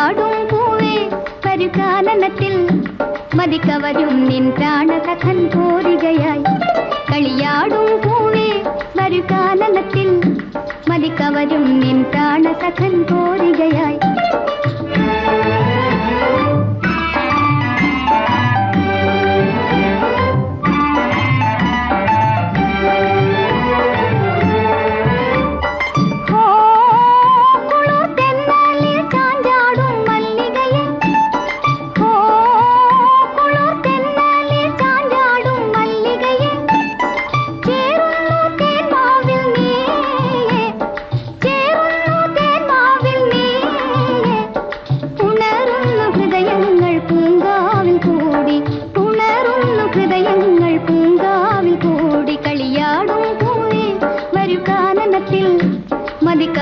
നീരാടും പൂവേ കരുകാനനത്തിൽ മതിക്കവരും നിൻ പ്രാണസഖൻ കോരികയായി കളിയാടും പൂവേ വരുകാനനത്തിൽ മതിക്കവരും നിൻ പ്രാണസഖൻ കോരികയായി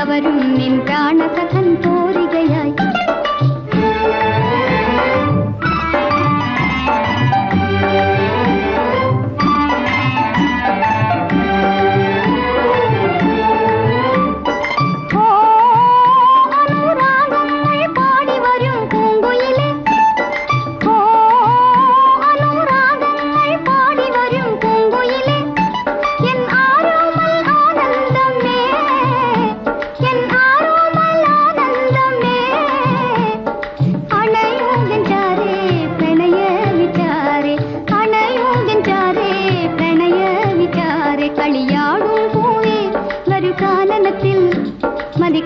ीका न कथन्तु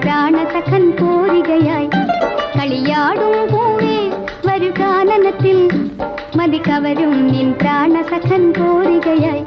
பிராணசகன் போரிகையாய் களியாடும் பூவே வருகானனத்தில் மதிக்கவரும் நின் பிராணசகன் போரிகையாய்